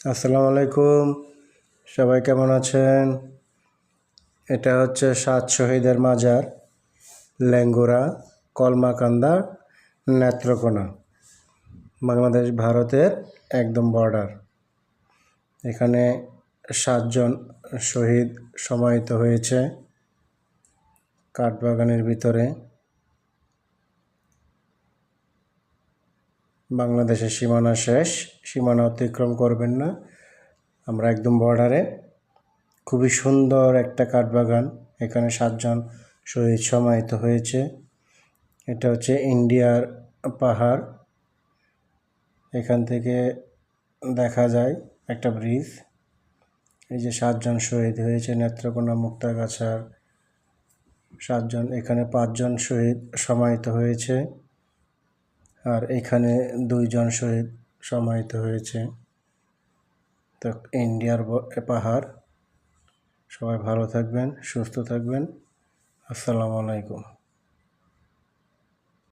আসসালামু আলাইকুম। সবাই কেমন আছেন? এটা হচ্ছে সাত শহীদের মাজার, ল্যাঙ্গুরা, কলমাকান্দা, নেত্রকোনা, বাংলাদেশ ভারতের একদম বর্ডার এখানে সাতজন শহীদ সমাহিত হয়েছে কাঠবাগানের ভিতরে। বাংলাদেশের সীমানা শেষ, সীমানা অতিক্রম করবেন না। আমরা একদম বর্ডারে খুবই সুন্দর একটা কাঠবাগান। এখানে সাতজন শহীদ সমাহিত হয়েছে। এটা হচ্ছে ইন্ডিয়ার পাহাড়। এখান থেকে দেখা যায় একটা ব্রিজ এই যে সাতজন শহীদ হয়েছে, নেত্রকোনা মুক্তাগাছার সাতজন, এখানে পাঁচজন শহীদ সমাহিত হয়েছে। আর এখানে দুইজন শহীদ সমাহিত হয়েছে। তো ইন্ডিয়ার পাহাড়। সবাই ভালো থাকবেন, সুস্থ থাকবেন। আসসালামু আলাইকুম।